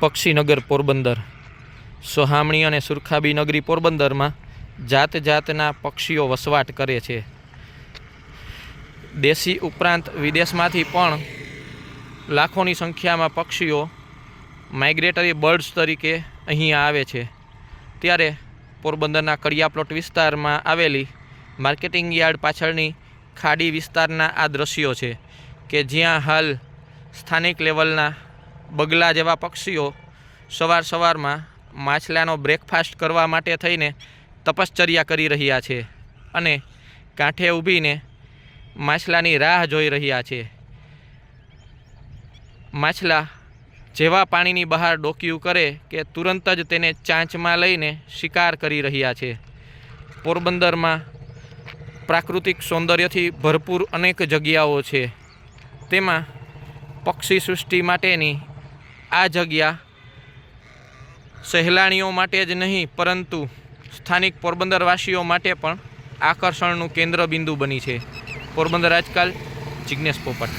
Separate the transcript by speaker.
Speaker 1: પક્ષીનગર પોરબંદર. સોહામણી અને સુરખાબી નગરી પોરબંદરમાં જાત જાતના પક્ષીઓ વસવાટ કરે છે. દેશી ઉપરાંત વિદેશમાંથી પણ લાખોની સંખ્યામાં પક્ષીઓ માઇગ્રેટરી બર્ડ્સ તરીકે અહીંયા આવે છે. ત્યારે પોરબંદરના કડિયા પ્લોટ વિસ્તારમાં આવેલી માર્કેટિંગ યાર્ડ પાછળની ખાડી વિસ્તારના આ દ્રશ્યો છે કે જ્યાં હાલ સ્થાનિક લેવલના બગલા જેવા પક્ષીઓ સવાર સવારમાં માછલાનો બ્રેકફાસ્ટ કરવા માટે થઈને તપશ્ચર્યા કરી રહ્યા છે અને કાંઠે ઊભીને માછલાની રાહ જોઈ રહ્યા છે. માછલા જેવા પાણીની બહાર ડોકિયું કરે કે તુરંત જ તેને ચાંચમાં લઈને શિકાર કરી રહ્યા છે. પોરબંદરમાં પ્રાકૃતિક સૌંદર્યથી ભરપૂર અનેક જગ્યાઓ છે. તેમાં પક્ષી સૃષ્ટિ માટેની આ જગ્યા સહેલાણીઓ માટે જ નહીં, પરંતુ સ્થાનિક પોરબંદરવાસીઓ માટે પણ આકર્ષણનું કેન્દ્ર બિંદુ બની છે. પોરબંદર આજકાલ જિજ્ઞેશ પોપટ.